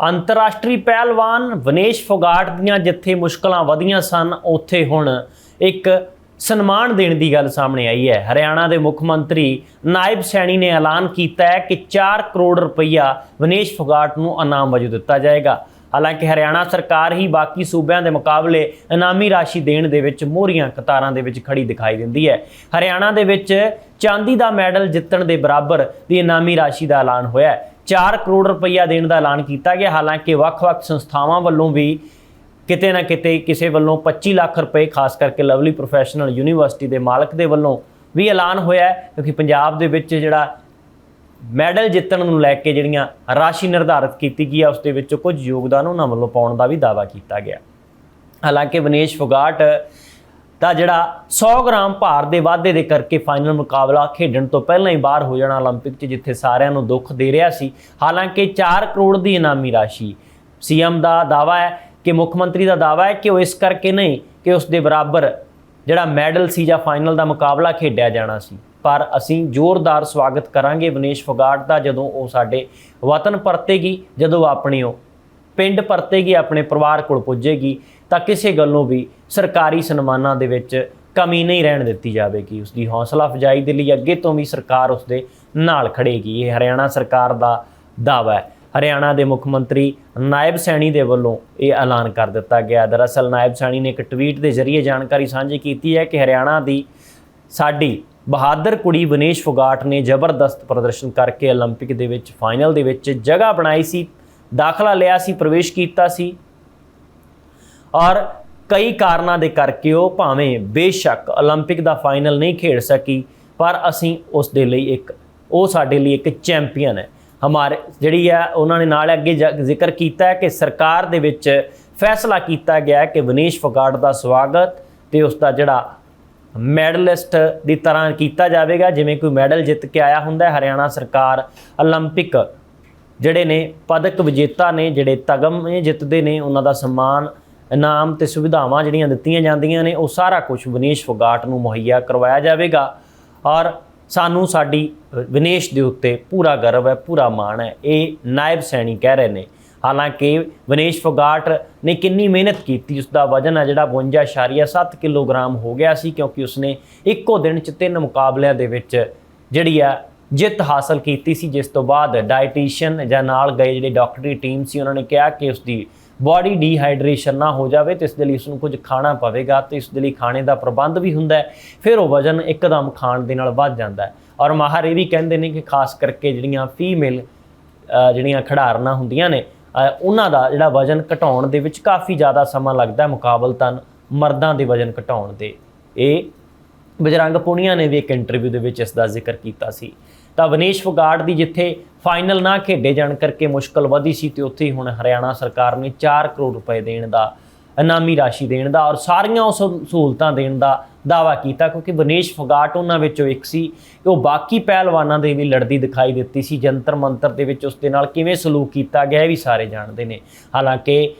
ਅੰਤਰਰਾਸ਼ਟਰੀ ਪਹਿਲਵਾਨ ਵਿਨੇਸ਼ ਫੋਗਾਟ ਦੀਆਂ ਜਿੱਥੇ ਮੁਸ਼ਕਲਾਂ ਵਧੀਆਂ ਸਨ, ਉੱਥੇ ਹੁਣ ਇੱਕ ਸਨਮਾਨ ਦੇਣ ਦੀ ਗੱਲ ਸਾਹਮਣੇ ਆਈ ਹੈ। ਹਰਿਆਣਾ ਦੇ ਮੁੱਖ ਮੰਤਰੀ ਨਾਇਬ ਸੈਣੀ ਨੇ ਐਲਾਨ ਕੀਤਾ ਹੈ ਕਿ 4 ਕਰੋੜ ਰੁਪਈਆ ਵਿਨੇਸ਼ ਫੋਗਾਟ ਨੂੰ ਇਨਾਮ ਵਜੋਂ ਦਿੱਤਾ ਜਾਏਗਾ। ਹਾਲਾਂਕਿ ਹਰਿਆਣਾ ਸਰਕਾਰ ਹੀ ਬਾਕੀ ਸੂਬਿਆਂ ਦੇ ਮੁਕਾਬਲੇ ਇਨਾਮੀ ਰਾਸ਼ੀ ਦੇਣ ਦੇ ਵਿੱਚ ਮੋਹਰੀਆਂ ਕਤਾਰਾਂ ਦੇ ਵਿੱਚ ਖੜੀ ਦਿਖਾਈ ਦਿੰਦੀ ਹੈ। ਹਰਿਆਣਾ ਦੇ ਵਿੱਚ ਚਾਂਦੀ ਦਾ ਮੈਡਲ ਜਿੱਤਣ ਦੇ ਬਰਾਬਰ ਦੀ ਇਨਾਮੀ ਰਾਸ਼ੀ ਦਾ ਐਲਾਨ ਹੋਇਆ ਹੈ। 4 ਕਰੋੜ ਰੁਪਈਆ ਦੇਣ ਦਾ ਐਲਾਨ ਕੀਤਾ ਗਿਆ। ਹਾਲਾਂਕਿ ਵੱਖ-ਵੱਖ ਸੰਸਥਾਵਾਂ ਵੱਲੋਂ ਵੀ ਕਿਤੇ ਨਾ ਕਿਤੇ ਕਿਸੇ ਵੱਲੋਂ 25 ਲੱਖ ਰੁਪਏ, ਖਾਸ ਕਰਕੇ ਲਵਲੀ ਪ੍ਰੋਫੈਸ਼ਨਲ ਯੂਨੀਵਰਸਿਟੀ ਦੇ ਮਾਲਕ ਦੇ ਵੱਲੋਂ ਵੀ ਐਲਾਨ ਹੋਇਆ ਕਿਉਂਕਿ ਪੰਜਾਬ ਦੇ ਵਿੱਚ ਜਿਹੜਾ ਮੈਡਲ ਜਿੱਤਣ ਨੂੰ ਲੈ ਕੇ ਜਿਹੜੀਆਂ ਰਾਸ਼ੀ ਨਿਰਧਾਰਿਤ ਕੀਤੀ ਗਈ ਆ ਉਸ ਦੇ ਵਿੱਚੋਂ ਕੁਝ ਯੋਗਦਾਨ ਉਹਨਾਂ ਵੱਲੋਂ ਪਾਉਣ ਦਾ ਵੀ ਦਾਅਵਾ ਕੀਤਾ ਗਿਆ। ਹਾਲਾਂਕਿ ਵਿਨੇਸ਼ ਫੁਗਾਟ ਦਾ ਜਿਹੜਾ 100 ਗ੍ਰਾਮ ਭਾਰ ਦੇ ਵਾਧੇ ਦੇ ਕਰਕੇ ਫਾਈਨਲ ਮੁਕਾਬਲਾ ਖੇਡਣ ਤੋਂ ਪਹਿਲਾਂ ਹੀ ਬਾਹਰ ਹੋ ਜਾਣਾ 올림픽 'ਚ ਜਿੱਥੇ ਸਾਰਿਆਂ ਨੂੰ ਦੁੱਖ ਦੇ ਰਿਹਾ ਸੀ ਹਾਲਾਂਕਿ 4 ਕਰੋੜ ਦੀ ਇਨਾਮੀ ਰਾਸ਼ੀ ਸੀਐਮ ਦਾ ਦਾਅਵਾ ਹੈ ਕਿ ਮੁੱਖ ਮੰਤਰੀ ਦਾ ਦਾਅਵਾ ਹੈ ਕਿ ਉਹ ਇਸ ਕਰਕੇ ਨਹੀਂ ਕਿ ਉਸ ਦੇ ਬਰਾਬਰ ਜਿਹੜਾ ਮੈਡਲ ਸੀ ਜਾਂ ਫਾਈਨਲ ਦਾ ਮੁਕਾਬਲਾ ਖੇਡਿਆ ਜਾਣਾ ਸੀ ਪਰ ਅਸੀਂ ਜ਼ੋਰਦਾਰ ਸਵਾਗਤ ਕਰਾਂਗੇ ਵਿਨੇਸ਼ ਫੋਗਾਟ ਦਾ ਜਦੋਂ ਉਹ ਸਾਡੇ ਵਤਨ ਪਰਤੇਗੀ ਜਦੋਂ ਆਪਣੀ ਉਹ ਪਿੰਡ ਪਰਤੇਗੀ ਆਪਣੇ ਪਰਿਵਾਰ ਕੋਲ ਪੁੱਜੇਗੀ ਤਾਂ ਕਿਸੇ ਗੱਲੋਂ ਵੀ ਸਰਕਾਰੀ ਸਨਮਾਨਾਂ ਦੇ ਵਿੱਚ ਕਮੀ ਨਹੀਂ ਰਹਿਣ ਦਿੱਤੀ ਜਾਵੇਗੀ ਉਸ ਦੀ ਹੌਸਲਾ ਅਫਜਾਈ ਦੇ ਲਈ ਅੱਗੇ ਤੋਂ ਵੀ ਸਰਕਾਰ ਉਸ ਦੇ ਨਾਲ ਖੜੇਗੀ ਇਹ ਹਰਿਆਣਾ ਸਰਕਾਰ ਦਾ ਦਾਅਵਾ ਹੈ ਹਰਿਆਣਾ ਦੇ ਮੁੱਖ ਮੰਤਰੀ ਨਾਇਬ ਸੈਣੀ ਦੇ ਵੱਲੋਂ ਇਹ ਐਲਾਨ ਕਰ ਦਿੱਤਾ ਗਿਆ ਦਰਅਸਲ ਨਾਇਬ ਸੈਣੀ ਨੇ ਇੱਕ ਟਵੀਟ ਦੇ ਜ਼ਰੀਏ ਜਾਣਕਾਰੀ ਸਾਂਝੀ ਕੀਤੀ ਹੈ ਕਿ ਹਰਿਆਣਾ ਦੀ ਸਾਡੀ ਬਹਾਦਰ ਕੁੜੀ ਵਿਨੇਸ਼ ਫੋਗਾਟ ਨੇ ਜ਼ਬਰਦਸਤ ਪ੍ਰਦਰਸ਼ਨ ਕਰਕੇ 올림픽 ਦੇ ਵਿੱਚ ਫਾਈਨਲ ਦੇ ਵਿੱਚ ਜਗ੍ਹਾ ਬਣਾਈ ਸੀ ਦਾਖਲਾ ਲਿਆ ਸੀ ਪ੍ਰਵੇਸ਼ ਕੀਤਾ ਸੀ ਔਰ ਕਈ ਕਾਰਨਾਂ ਦੇ ਕਰਕੇ ਉਹ ਭਾਵੇਂ ਬੇਸ਼ੱਕ 올림픽 ਦਾ ਫਾਈਨਲ ਨਹੀਂ ਖੇਡ ਸਕੀ ਪਰ ਅਸੀਂ ਉਸ ਦੇ ਲਈ ਇੱਕ ਉਹ ਸਾਡੇ ਲਈ ਇੱਕ ਚੈਂਪੀਅਨ ਹੈ ਹਮਾਰੇ ਜਿਹੜੀ ਹੈ ਉਹਨਾਂ ਨੇ ਨਾਲ ਅੱਗੇ ਜ- ਜ਼ਿਕਰ ਕੀਤਾ ਹੈ ਕਿ ਸਰਕਾਰ ਦੇ ਵਿੱਚ ਫੈਸਲਾ ਕੀਤਾ ਗਿਆ ਹੈ ਕਿ ਵਿਨੇਸ਼ ਫੋਗਾਟ ਦਾ ਸਵਾਗਤ ਤੇ ਉਸ ਦਾ ਜਿਹੜਾ ਮੈਡਲਿਸਟ ਦੀ ਤਰ੍ਹਾਂ ਕੀਤਾ ਜਾਵੇਗਾ ਜਿਵੇਂ ਕੋਈ ਮੈਡਲ ਜਿੱਤ ਕੇ ਆਇਆ ਹੁੰਦਾ ਹੈ ਹਰਿਆਣਾ ਸਰਕਾਰ 올림픽 ਜਿਹੜੇ ਨੇ ਪਦਕ ਵਿਜੇਤਾ ਨੇ ਜਿਹੜੇ ਤਗਮੇ ਜਿੱਤਦੇ ਨੇ ਉਹਨਾਂ ਦਾ ਸਨਮਾਨ ਇਨਾਮ ਤੇ ਸੁਵਿਧਾਵਾਂ ਜਿਹੜੀਆਂ ਦਿੱਤੀਆਂ ਜਾਂਦੀਆਂ ਨੇ, ਉਹ ਸਾਰਾ ਕੁਝ ਵਿਨੇਸ਼ ਫੋਗਾਟ ਨੂੰ ਮੁਹੱਈਆ ਕਰਵਾਇਆ ਜਾਵੇਗਾ। ਔਰ ਸਾਨੂੰ ਸਾਡੀ ਵਿਨੇਸ਼ ਦੇ ਉੱਤੇ ਪੂਰਾ ਗਰਵ ਹੈ, ਪੂਰਾ ਮਾਣ ਹੈ। ਇਹ ਨਾਇਬ ਸੈਣੀ ਕਹਿ ਰਹੇ ਨੇ। ਹਾਲਾਂਕਿ ਵਿਨੇਸ਼ ਫੋਗਾਟ ਨੇ ਕਿੰਨੀ ਮਿਹਨਤ ਕੀਤੀ, ਉਸ ਦਾ ਵਜ਼ਨ ਹੈ ਜਿਹੜਾ 52.7 ਕਿਲੋਗ੍ਰਾਮ ਹੋ ਗਿਆ ਸੀ, ਕਿਉਂਕਿ ਉਸਨੇ ਇੱਕੋ ਦਿਨ ਚ ਤਿੰਨ ਮੁਕਾਬਲਿਆਂ ਦੇ ਵਿੱਚ ਜਿਹੜੀ ਆ ਜਿੱਤ ਹਾਸਲ ਕੀਤੀ ਸੀ, ਜਿਸ ਤੋਂ ਬਾਅਦ ਡਾਈਟੀਸ਼ੀਅਨ ਜਾਂ ਨਾਲ ਗਏ ਜਿਹੜੀ ਡਾਕਟਰੀ ਟੀਮ ਸੀ, ਉਹਨਾਂ ਨੇ ਕਿਹਾ ਕਿ ਉਸ ਦੀ ਬਾਡੀ ਡੀਹਾਈਡਰੇਸ਼ਨ ਨਾ ਹੋ ਜਾਵੇ ਤੇ ਇਸ ਦੇ ਲਈ ਉਸ ਨੂੰ ਕੁਝ ਖਾਣਾ ਪਵੇਗਾ ਤੇ ਇਸ ਦੇ ਲਈ ਖਾਣੇ ਦਾ ਪ੍ਰਬੰਧ ਵੀ ਹੁੰਦਾ ਹੈ, ਫਿਰ ਉਹ ਵਜ਼ਨ ਇੱਕਦਮ ਖਾਣ ਦੇ ਨਾਲ ਵੱਧ ਜਾਂਦਾ ਹੈ। ਔਰ ਮਾਹਰ ਇਹ ਵੀ ਕਹਿੰਦੇ ਨੇ ਕਿ ਖਾਸ ਕਰਕੇ ਜਿਹੜੀਆਂ ਫੀਮੇਲ ਜਿਹੜੀਆਂ ਖਿਡਾਰਨਾਂ ਹੁੰਦੀਆਂ ਨੇ ਉਹਨਾਂ ਦਾ ਜਿਹੜਾ ਵਜ਼ਨ ਘਟਾਉਣ ਦੇ ਵਿੱਚ ਕਾਫੀ ਜ਼ਿਆਦਾ ਸਮਾਂ ਲੱਗਦਾ ਹੈ ਮੁਕਾਬਲਤਨ ਮਰਦਾਂ ਦੇ ਵਜ਼ਨ ਘਟਾਉਣ ਦੇ। ਇਹ ਬਜਰੰਗ ਪੁਨੀਆ ਨੇ ਵੀ ਇੱਕ ਇੰਟਰਵਿਊ ਦੇ ਵਿੱਚ ਇਸ ਦਾ ਜ਼ਿਕਰ ਕੀਤਾ ਸੀ। ਤਾਂ ਵਿਨੇਸ਼ ਫੋਗਾਟ ਦੀ ਜਿੱਥੇ ਫਾਈਨਲ ਨਾ ਖੇਡੇ ਜਾਣ ਕਰਕੇ ਮੁਸ਼ਕਲ ਵਧੀ ਸੀ ਤੇ ਉੱਥੇ ਹੀ ਹੁਣ ਹਰਿਆਣਾ ਸਰਕਾਰ ਨੇ 4 ਕਰੋੜ ਰੁਪਏ ਦੇਣ ਦਾ ਇਨਾਮੀ ਰਾਸ਼ੀ ਦੇਣ ਦਾ ਔਰ ਸਾਰੀਆਂ ਉਸ ਸਹੂਲਤਾਂ ਦੇਣ ਦਾ ਦਾਵਾ ਕੀਤਾ ਕਿਉਂਕਿ ਵਿਨੇਸ਼ ਫੋਗਾਟ ਉਹਨਾਂ ਵਿੱਚੋਂ ਇੱਕ ਸੀ ਕਿ ਉਹ ਬਾਕੀ ਪਹਿਲਵਾਨਾਂ ਦੇ ਵੀ ਲੜਦੀ ਦਿਖਾਈ ਦਿੱਤੀ ਸੀ, ਜੰਤਰ ਮੰਤਰ ਦੇ ਵਿੱਚ ਉਸ ਦੇ ਨਾਲ ਕਿਵੇਂ ਸਲੂਕ ਕੀਤਾ ਗਿਆ ਇਹ ਵੀ ਸਾਰੇ ਜਾਣਦੇ ਨੇ। ਹਾਲਾਂਕਿ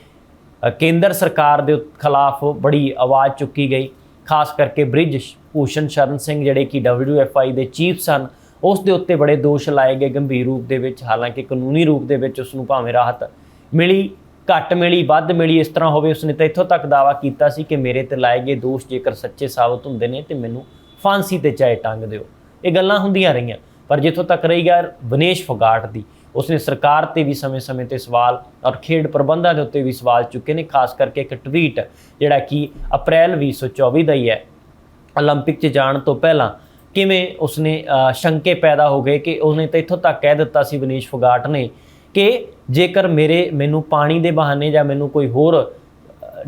ਕੇਂਦਰ ਸਰਕਾਰ ਦੇ ਖਿਲਾਫ ਬੜੀ ਆਵਾਜ਼ ਚੁੱਕੀ ਗਈ, ਖਾਸ ਕਰਕੇ ਬ੍ਰਿਜ ਭੂਸ਼ਣ ਸ਼ਰਨ ਸਿੰਘ ਜਿਹੜੇ ਕਿ WFI ਦੇ ਚੀਫ ਸਨ ਉਸ ਦੇ ਉੱਤੇ ਬੜੇ ਦੋਸ਼ ਲਾਏ ਗਏ ਗੰਭੀਰ ਰੂਪ ਦੇ ਵਿੱਚ ਹਾਲਾਂਕਿ ਕਾਨੂੰਨੀ ਰੂਪ ਦੇ ਵਿੱਚ ਉਸ ਨੂੰ ਭਾਵੇਂ ਰਾਹਤ ਮਿਲੀ ਘੱਟ ਮਿਲੀ ਵੱਧ ਮਿਲੀ ਇਸ ਤਰ੍ਹਾਂ ਹੋਵੇ ਉਸਨੇ ਤਾਂ ਇੱਥੋਂ ਤੱਕ ਦਾਵਾ ਕੀਤਾ ਸੀ ਕਿ ਮੇਰੇ ਤੇ ਲਾਏ ਗਏ ਦੋਸ਼ ਜੇਕਰ ਸੱਚੇ ਸਾਬਤ ਹੁੰਦੇ ਨੇ ਤੇ ਮੈਨੂੰ ਫਾਂਸੀ ਤੇ ਚਾਹੇ ਟੰਗ ਦਿਓ ਇਹ ਗੱਲਾਂ ਹੁੰਦੀਆਂ ਰਹੀਆਂ ਪਰ ਜਿੱਥੋਂ ਤੱਕ ਰਹੀ ਗੱਲ ਵਿਨੇਸ਼ ਫੋਗਾਟ ਦੀ ਉਸਨੇ ਸਰਕਾਰ ਤੇ ਵੀ ਸਮੇਂ-ਸਮੇਂ ਤੇ ਸਵਾਲ ਔਰ ਖੇਡ ਪ੍ਰਬੰਧਾਂ ਦੇ ਉੱਤੇ ਵੀ ਸਵਾਲ ਚੁੱਕੇ ਨੇ ਖਾਸ ਕਰਕੇ ਇੱਕ ਟਵੀਟ ਜਿਹੜਾ ਕਿ ਅਪ੍ਰੈਲ 2024 ਦਾ ਹੀ ਹੈ 올림픽 'ਚ ਜਾਣ ਤੋਂ ਪਹਿਲਾਂ ਕਿਵੇਂ ਉਸਨੇ ਸ਼ੰਕੇ ਪੈਦਾ ਹੋ ਗਏ ਕਿ ਉਹਨੇ ਤਾਂ ਇੱਥੋਂ ਤੱਕ ਕਹਿ ਦਿੱਤਾ ਸੀ ਵਿਨੀਸ਼ ਫੋਗਾਟ ਨੇ ਕਿ ਜੇਕਰ ਮੇਰੇ, ਮੈਨੂੰ ਪਾਣੀ ਦੇ ਬਹਾਨੇ ਜਾਂ ਮੈਨੂੰ ਕੋਈ ਹੋਰ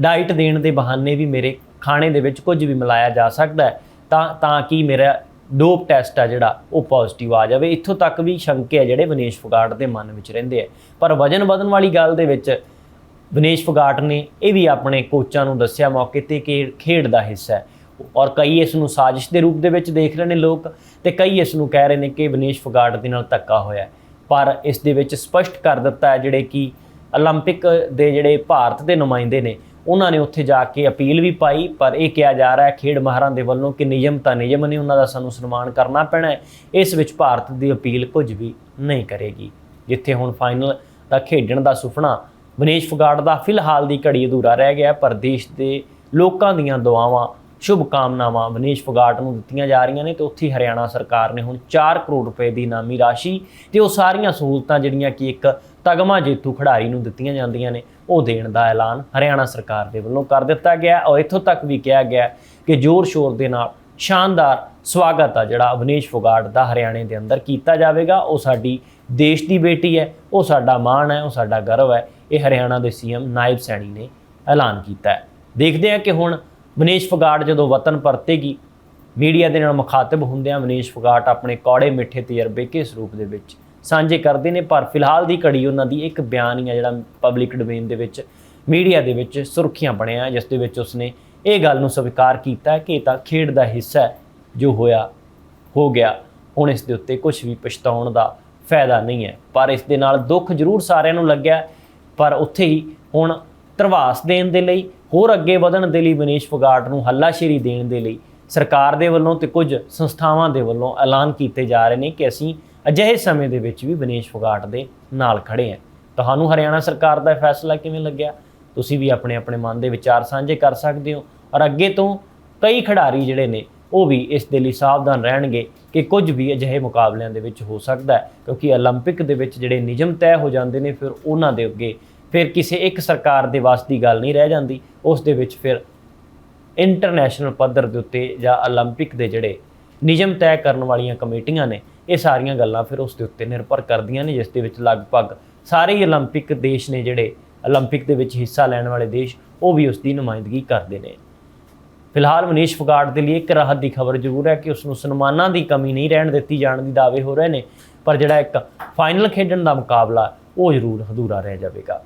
ਡਾਈਟ ਦੇਣ ਦੇ ਬਹਾਨੇ ਵੀ ਮੇਰੇ ਖਾਣੇ ਦੇ ਵਿੱਚ ਕੁਝ ਵੀ ਮਿਲਾਇਆ ਜਾ ਸਕਦਾ ਹੈ, ਤਾਂ ਤਾਂ ਕਿ ਮੇਰਾ ਡੋਪ ਟੈਸਟ ਆ ਜਿਹੜਾ, ਉਹ ਪੋਜ਼ਿਟਿਵ ਆ ਜਾਵੇ। ਇੱਥੋਂ ਤੱਕ ਵੀ ਸ਼ੰਕੇ ਆ ਜਿਹੜੇ ਵਿਨੇਸ਼ ਫੋਗਾਟ ਦੇ ਮਨ ਵਿੱਚ ਰਹਿੰਦੇ ਆ। ਪਰ ਵਜਨ ਵਧਣ ਵਾਲੀ ਗੱਲ ਦੇ ਵਿੱਚ ਵਿਨੇਸ਼ ਫੋਗਾਟ ਨੇ ਇਹ ਵੀ ਆਪਣੇ ਕੋਚਾਂ ਨੂੰ ਦੱਸਿਆ ਮੌਕੇ ਤੇ ਕਿ ਖੇਡ ਦਾ ਹਿੱਸਾ ਹੈ। ਔਰ ਕਈ ਇਸ ਨੂੰ ਸਾਜ਼ਿਸ਼ ਦੇ ਰੂਪ ਦੇ ਵਿੱਚ ਦੇਖ ਰਹੇ ਨੇ ਲੋਕ ਤੇ ਕਈ ਇਸ ਨੂੰ ਕਹਿ ਰਹੇ ਨੇ ਕਿ ਵਿਨੇਸ਼ ਫੋਗਾਟ ਦੇ ਨਾਲ ਧੱਕਾ ਹੋਇਆ ਹੈ। ਪਰ ਇਸ ਦੇ ਵਿੱਚ ਸਪਸ਼ਟ ਕਰ ਦਿੱਤਾ ਹੈ ਜਿਹੜੇ ਕਿ 올림픽 ਦੇ ਜਿਹੜੇ ਭਾਰਤ ਦੇ ਨੁਮਾਇੰਦੇ ਨੇ ਉਹਨਾਂ ਨੇ ਉੱਥੇ ਜਾ ਕੇ ਅਪੀਲ ਵੀ ਪਾਈ ਪਰ ਇਹ ਕਿਹਾ ਜਾ ਰਿਹਾ ਹੈ ਖੇਡ ਮਾਹਰਾਂ ਦੇ ਵੱਲੋਂ ਕਿ ਨਿਯਮ ਤਾਂ ਨਿਯਮ ਨੇ ਉਹਨਾਂ ਦਾ ਸਾਨੂੰ ਸਨਮਾਨ ਕਰਨਾ ਪੈਣਾ ਹੈ ਇਸ ਵਿੱਚ ਭਾਰਤ ਦੀ ਅਪੀਲ ਕੁਝ ਵੀ ਨਹੀਂ ਕਰੇਗੀ ਜਿੱਥੇ ਹੁਣ ਫਾਈਨਲ ਤਾਂ ਖੇਡਣ ਦਾ ਸੁਪਨਾ ਵਿਨੇਸ਼ ਫੋਗਾਟ ਦਾ ਫਿਲਹਾਲ ਦੀ ਘੜੀ ਅਧੂਰਾ ਰਹਿ ਗਿਆ ਪਰ ਦੇਸ਼ ਦੇ ਲੋਕਾਂ ਦੀਆਂ ਦੁਆਵਾਂ ਸ਼ੁਭ ਕਾਮਨਾਵਾਂ ਵਿਨੇਸ਼ ਫੋਗਾਟ ਨੂੰ ਦਿੱਤੀਆਂ ਜਾ ਰਹੀਆਂ ਨੇ ਤੇ ਉੱਥੇ ਹਰਿਆਣਾ ਸਰਕਾਰ ਨੇ ਹੁਣ 4 ਕਰੋੜ ਰੁਪਏ ਦੀ ਇਨਾਮੀ ਰਾਸ਼ੀ ਤੇ ਉਹ ਸਾਰੀਆਂ ਸਹੂਲਤਾਂ ਜਿਹੜੀਆਂ ਕਿ ਇੱਕ ਤਗਮਾ ਜੇਤੂ ਖਿਡਾਰੀ ਨੂੰ ਦਿੱਤੀਆਂ ਜਾਂਦੀਆਂ ਨੇ, ਉਹ ਦੇਣ ਦਾ ਐਲਾਨ ਹਰਿਆਣਾ ਸਰਕਾਰ ਦੇ ਵੱਲੋਂ ਕਰ ਦਿੱਤਾ ਗਿਆ ਔਰ ਇੱਥੋਂ ਤੱਕ ਵੀ ਕਿਹਾ ਗਿਆ ਕਿ ਜ਼ੋਰ ਸ਼ੋਰ ਦੇ ਨਾਲ ਸ਼ਾਨਦਾਰ ਸਵਾਗਤ ਆ ਜਿਹੜਾ ਅਵਨੀਸ਼ ਫੋਗਾਟ ਦਾ ਹਰਿਆਣੇ ਦੇ ਅੰਦਰ ਕੀਤਾ ਜਾਵੇਗਾ। ਉਹ ਸਾਡੀ ਦੇਸ਼ ਦੀ ਬੇਟੀ ਹੈ, ਉਹ ਸਾਡਾ ਮਾਣ ਹੈ, ਉਹ ਸਾਡਾ ਗਰਵ ਹੈ। ਇਹ ਹਰਿਆਣਾ ਦੇ ਸੀਐਮ ਨਾਇਬ ਸੈਣੀ ਨੇ ਐਲਾਨ ਕੀਤਾ ਹੈ। ਦੇਖਦੇ ਹਾਂ ਕਿ ਹੁਣ ਮਨੀਸ਼ ਫੋਗਾਟ ਜਦੋਂ ਵਤਨ ਪਰਤੇਗੀ, ਮੀਡੀਆ ਦੇ ਨਾਲ ਮੁਖਾਤਬ ਹੁੰਦਿਆਂ ਮਨੀਸ਼ ਫਗਾਟ ਆਪਣੇ ਕੌੜੇ ਮਿੱਠੇ ਤਜਰਬੇ ਕਿਸ ਰੂਪ ਦੇ ਵਿੱਚ ਸਾਂਝੇ ਕਰਦੇ ਨੇ, ਪਰ ਫਿਲਹਾਲ ਦੀ ਘੜੀ ਉਹਨਾਂ ਦੀ ਇੱਕ ਬਿਆਨ ਹੀ ਆ ਜਿਹੜਾ ਪਬਲਿਕ ਡੋਮੇਨ ਦੇ ਵਿੱਚ, ਮੀਡੀਆ ਦੇ ਵਿੱਚ ਸੁਰਖੀਆਂ ਬਣਿਆ, ਜਿਸ ਦੇ ਵਿੱਚ ਉਸਨੇ ਇਹ ਗੱਲ ਨੂੰ ਸਵੀਕਾਰ ਕੀਤਾ ਕਿ ਇਹ ਤਾਂ ਖੇਡ ਦਾ ਹਿੱਸਾ ਹੈ, ਜੋ ਹੋਇਆ, ਹੋ ਗਿਆ। ਹੁਣ ਇਸ ਦੇ ਉੱਤੇ ਕੁਝ ਵੀ ਪਛਤਾਉਣ ਦਾ ਫਾਇਦਾ ਨਹੀਂ ਹੈ। ਪਰ ਇਸ ਦੇ ਨਾਲ ਦੁੱਖ ਜ਼ਰੂਰ ਸਾਰਿਆਂ ਨੂੰ ਲੱਗਿਆ, ਪਰ ਉੱਥੇ ਹੀ ਹੁਣ ਧਰਵਾਸ ਦੇਣ ਦੇ ਲਈ ਹੋਰ ਅੱਗੇ ਵਧਣ ਦੇ ਲਈ ਮਨੀਸ਼ ਫੋਗਾਟ ਨੂੰ ਹੱਲਾਸ਼ੇਰੀ ਦੇਣ ਦੇ ਲਈ ਸਰਕਾਰ ਦੇ ਵੱਲੋਂ ਤੇ ਕੁਝ ਸੰਸਥਾਵਾਂ ਦੇ ਵੱਲੋਂ ਐਲਾਨ ਕੀਤੇ ਜਾ ਰਹੇ ਨੇ ਕਿ ਅਸੀਂ ਅਜਿਹੇ ਸਮੇਂ ਦੇ ਵਿੱਚ ਵੀ ਮਨੀਸ਼ ਫੋਗਾਟ ਦੇ ਨਾਲ ਖੜੇ ਹਾਂ ਤੁਹਾਨੂੰ ਹਰਿਆਣਾ ਸਰਕਾਰ ਦਾ ਇਹ ਫੈਸਲਾ ਕਿਵੇਂ ਲੱਗਿਆ ਤੁਸੀਂ ਵੀ ਆਪਣੇ ਆਪਣੇ ਮਨ ਦੇ ਵਿਚਾਰ ਸਾਂਝੇ ਕਰ ਸਕਦੇ ਹੋ ਔਰ ਅੱਗੇ ਤੋਂ ਕਈ ਖਿਡਾਰੀ ਜਿਹੜੇ ਨੇ ਉਹ ਵੀ ਇਸ ਦੇ ਲਈ ਸਾਵਧਾਨ ਰਹਿਣਗੇ ਕਿ ਕੁਝ ਵੀ ਅਜਿਹੇ ਮੁਕਾਬਲਿਆਂ ਦੇ ਵਿੱਚ ਹੋ ਸਕਦਾ ਹੈ ਕਿਉਂਕਿ 올림픽 ਦੇ ਵਿੱਚ ਜਿਹੜੇ ਨਿਯਮ ਤੈਅ ਹੋ ਜਾਂਦੇ ਨੇ ਫਿਰ ਉਹਨਾਂ ਦੇ ਅੱਗੇ ਫਿਰ ਕਿਸੇ ਇੱਕ ਸਰਕਾਰ ਦੇ ਵਾਸ ਦੀ ਗੱਲ ਨਹੀਂ ਰਹਿ ਜਾਂਦੀ ਉਸ ਦੇ ਵਿੱਚ ਫਿਰ ਇੰਟਰਨੈਸ਼ਨਲ ਪੱਧਰ ਦੇ ਉੱਤੇ ਜਾਂ 올림픽 ਦੇ ਜਿਹੜੇ ਨਿਯਮ ਤੈਅ ਕਰਨ ਵਾਲੀਆਂ ਕਮੇਟੀਆਂ ਨੇ ਇਹ ਸਾਰੀਆਂ ਗੱਲਾਂ ਫਿਰ ਉਸ ਦੇ ਉੱਤੇ ਨਿਰਭਰ ਕਰਦੀਆਂ ਨੇ ਜਿਸ ਦੇ ਵਿੱਚ ਲਗਭਗ ਸਾਰੇ ਹੀ 올림픽 ਦੇਸ਼ ਨੇ ਜਿਹੜੇ 올림픽 ਦੇ ਵਿੱਚ ਹਿੱਸਾ ਲੈਣ ਵਾਲੇ ਦੇਸ਼ ਉਹ ਵੀ ਉਸ ਦੀ ਨੁਮਾਇੰਦਗੀ ਕਰਦੇ ਨੇ ਫਿਲਹਾਲ ਮਨੀਸ਼ ਫੋਗਾਟ ਦੇ ਲਈ ਇੱਕ ਰਾਹਤ ਦੀ ਖਬਰ ਜ਼ਰੂਰ ਹੈ ਕਿ ਉਸ ਨੂੰ ਸਨਮਾਨਾਂ ਦੀ ਕਮੀ ਨਹੀਂ ਰਹਿਣ ਦਿੱਤੀ ਜਾਣ ਦੀ ਦਾਅਵੇ ਹੋ ਰਹੇ ਨੇ ਪਰ ਜਿਹੜਾ ਇੱਕ ਫਾਈਨਲ ਖੇਡਣ ਦਾ ਮੁਕਾਬਲਾ ਉਹ ਜ਼ਰੂਰ ਅਧੂਰਾ ਰਹਿ ਜਾਵੇਗਾ